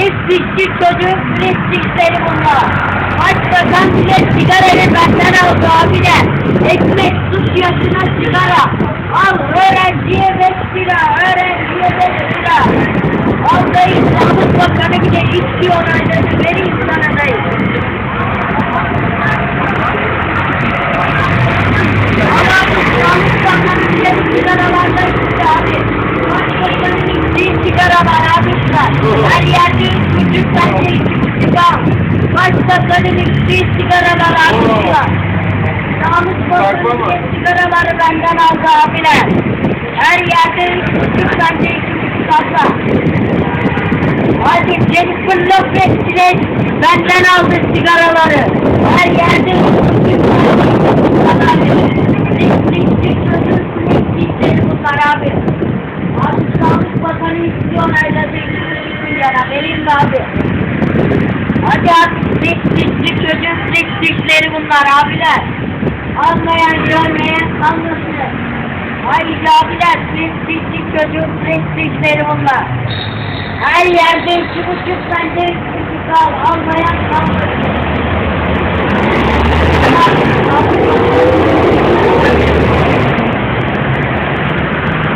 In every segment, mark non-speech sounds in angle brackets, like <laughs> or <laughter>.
Prestijli çocuğun prestijleri bunlar. Başbakan bile sigarayı benden aldı abine. Ekmek sus yaşına sigara. Al öğrenciye beş lira, öğrenciye beş lira. Al dayı Sağlık Bakanı bile içki onayladı. Vereyim sana dayı. Başbakanın içtiği sigaralar. Sağlık Bakanı bile sigaraları benden aldı abiler. Her yerde küçük bence içki sigara. Hadi Jennifer Lopez bile benden aldı sigaraları. Her yerde Elektrikli çocuğun elektrikleri bunlar abi. Abi Sağlık Bakanı istiyor ayda 8 milyara vereyim mi abi? Hadi abi elektrikli çocuğun elektrikleri bunlar abiler. Almayan görmeyen kalmasın. Haydi abiler elektrikli çocuğun elektrikleri bunlar. Her yerde iki buçuk iki buçuk al. Almayan kalmasın.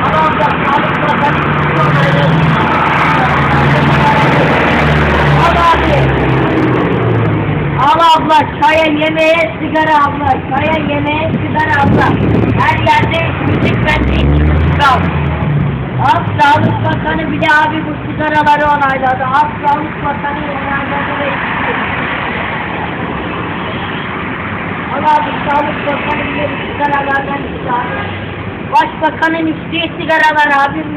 Al abla, sağlık bakanı istiyor Al abla, çaya yemeğe sigara abla, çaya yemeğe sigara abla. Her yerde müzik bende al. Al Sağlık Bakanı bile abi bu sigaraları onayladı. Al Sağlık Bakanı onayladı ve içti. Al abi Sağlık Bakanı bile bu sigaralardan abi. Başbakanın içtiği sigaralar abim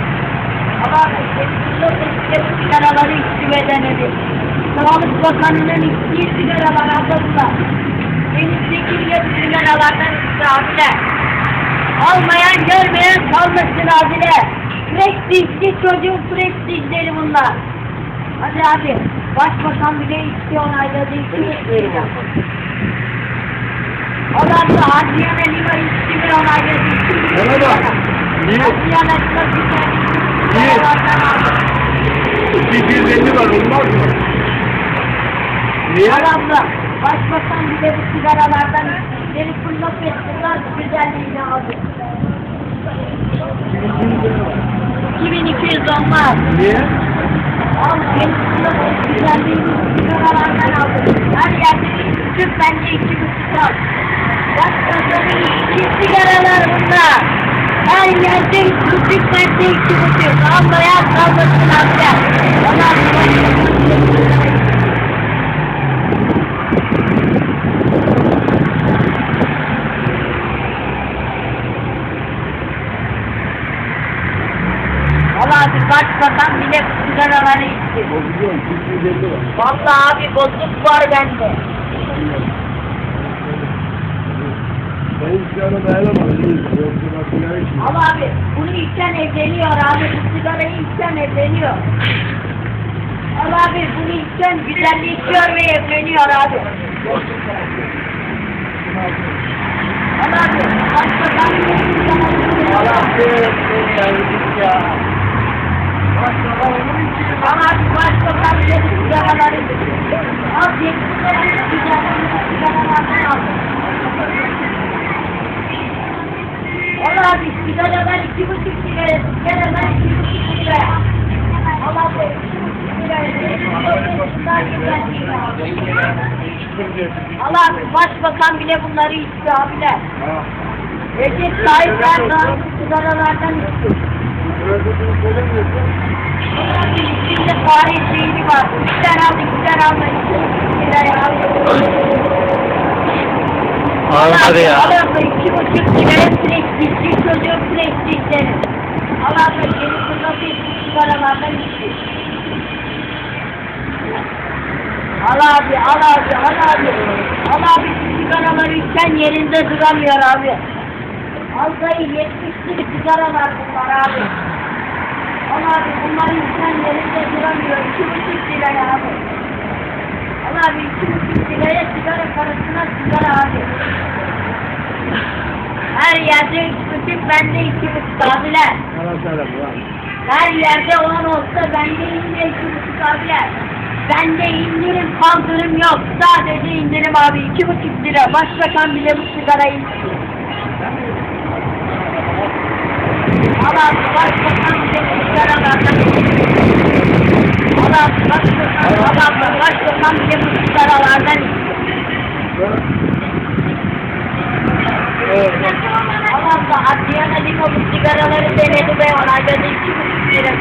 motosiklet sigaraları içime denedi. Sağlık Bakanı'nın içtiği sigaralar adında denizdeki bile sigaralardan isabile. Almayan görmeyen kalmasın abile. Prestijli çocuğun prestijleri bunlar. Hadi abi başbakan bile içti onayladı içti. Adam da Adriana Lima içti ve onayladı. Ona da. Adriana Lima içti. 850 var olmaz mı? Niye? Aramda. Başbakan bile bu sigaralardan beni kullak etsinler güzelliğini aldı. 2210 var. Niye? Abi beni kullak güzelliğini sigaralardan aldı. Her yerde bir Türk bence iki buçuk al. Başbakanın iki sigaralar bunlar. Her yerde küçük bence iki buçuk. Almayan kalmasın amca. Ona bir başbakan bile sigaraları içti. Bozuyorum. 250 var. Vallahi abi bozuk var bende. Ben sigara dayanamam. Yoksa sigara içmiyorum. Al abi bunu içen evleniyor abi. Bu sigarayı içen evleniyor. Al abi bunu içen güzelleşiyor ve evleniyor abi. Al abi başbakan bu sigaraları ya. Al abi başbakan bile bu sigaraları Al yetkileri sigaralardan al. Allah abi buçuk sigara, sigaralar iki buçuk sigara. Allah abi iki sigara. Allah abi başbakan bile bunları içti abiler. Recep Tayyip Erdoğan bu sigaralardan içti. İçinde fare şeyini var. Üçten aldı, üçten aldı. Sigara aldı. Ağladı ya. Allah'ım iki buçuk sigara prestijli çocuğun prestijleri. Allah'ım yeni fırlatı sigara sigaralardan içti. Al abi, al abi, al abi. Al abi sigaraları içen yerinde duramıyor abi. Dayı yetmişli sigaralar bunlar abi. Al abi bunlar içen yerinde duramıyor. İki buçuk liraya abi. Abi iki buçuk liraya sigara parasına sigara abi. Her yerde üç buçuk bende iki buçuk abiler. Her yerde on olsa bende yine iki buçuk abiler. Bende indirim kaldırım yok. Sadece indirim abi iki buçuk lira. Başbakan bile bu sigarayı içiyor. Al abi başbakan bile bu sigaralardan içiyor. Al abi başbakan, abi başbakan bile bu sigaralardan içiyor. Evet. Al abla Adriana Lima bu sigaraları denedi ve onayladı iki buçuk lira.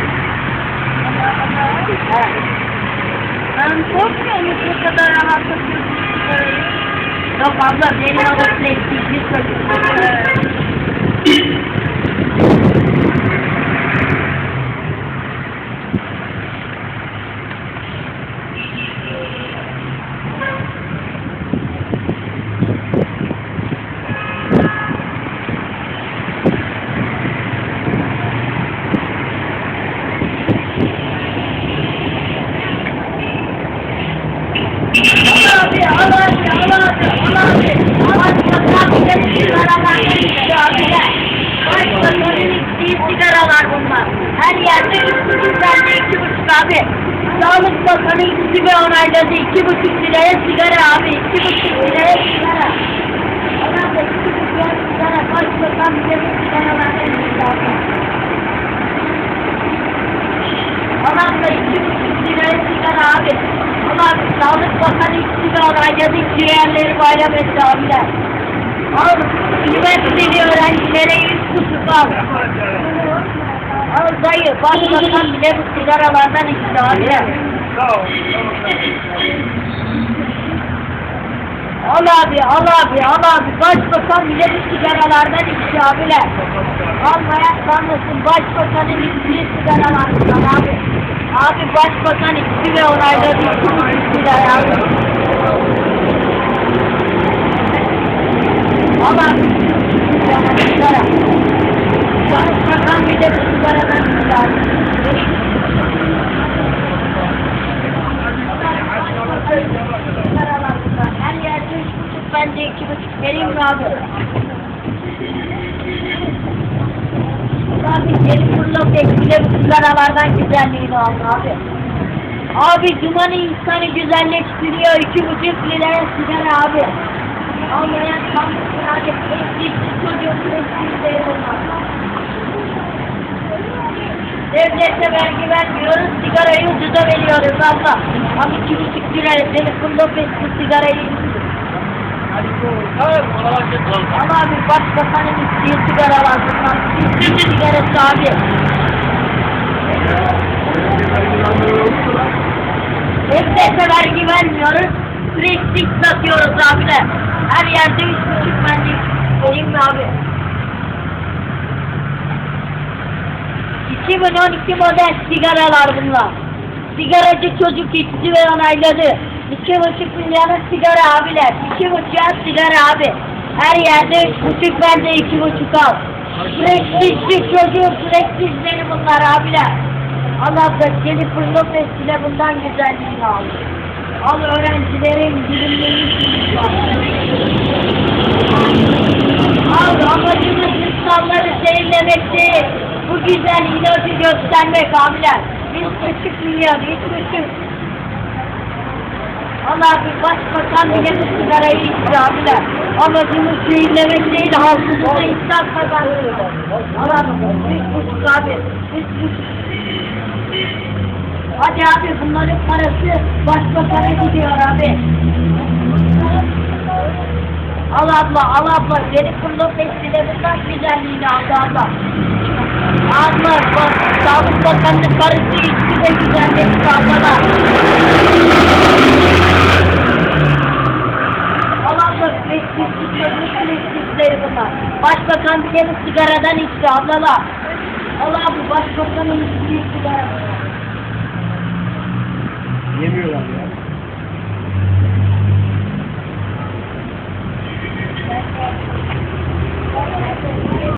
Ben korkmuyorum bu kadar rahat tutuyorsun sigarayı. Yok abla benim o plastikli çocuk. <laughs> Al abi, al abi, al abi, al abi. Bu sigaralardan içti abiler. Başbakanın içtiği sigaralar bunlar. Her yerde buçuk, bende iki buçuk abi. Sağlık Bakanı içti ve onayladı. iki buçuk liraya sigara abi. iki buçuk liraya sigara. Adam da iki buçuk liraya sigara. Başbakan bile bu sigaralardan içti abi. Adam da iki buçuk liraya sigara abi. Ama Sağlık Bakanı içti ve onayladı. Ciğerleri bayram etti abiler. Al, üniversiteli öğrencilere yüz kutup al. Al dayı, başbakan bile bu sigaralardan içti abiler. Al abi, al abi, al abi. Başbakan bile bu sigaralardan içti abiler. Almayan sanmasın, başbakanın içtiği sigaralar bunlar abi. Abi başbakan içti ve onayladı iki buçuk buçuk lira sigara. Başbakan bile bu sigaradan içti abi. Sigaralar bunlar. Her yerde üç buçuk, bende iki buçuk. Abi? Abi geri fırlat ekle bu sigaralardan güzelliğini abi. Abi dumanı insanı güzelleştiriyor. iki buçuk liraya sigara abi. Almayan kalmışsın abi. Eskiksiz çocuğun değil bunlar. Devlete vergi vermiyoruz, sigarayı ucuza veriyoruz abla. Abi iki buçuk liraya fırlat ekle sigarayı ama abi başbakanın içtiği sigaralar bunlar. Bizim sigarası abi. Devlete vergi vermiyoruz. Prestik satıyoruz abiler. Her yerde üç buçuk bence. Vereyim mi abi? 2012 model sigaralar bunlar. Sigaracı çocuk içti ve onayladı. İki buçuk milyara sigara abiler. İki buçuğa sigara abi. Her yerde üç buçuk bende iki buçuk al. Prestijli çocuğun prestijleri bunlar abiler. Allah da Jennifer Lopez bile bundan güzelliğini al. Al öğrencilerin dilimlerini Al amacımız insanları seyirlemek değil. Bu güzel ilacı göstermek abiler. Biz buçuk milyon, üç buçuk. Allah bir başbakan bile bu sigarayı içti abiler. Amacımız zehirlemek değil, halkımıza insan kazandırıyor. Allah üç buçuk abi, üç buçuk. Hadi abi bunların parası başbakana gidiyor abi. Al abla, al abla. Lopez bile bundan güzelliğini aldı abla. Abla, bak, Sağlık Bakanı'nın karısı içti de güzelleşti abla. Al abla, prestijleri bunlar. Başbakan bu sigaradan içti ablalar. Al abi, başbakanın içtiği sigara. Yemiyorlar ya. Thank.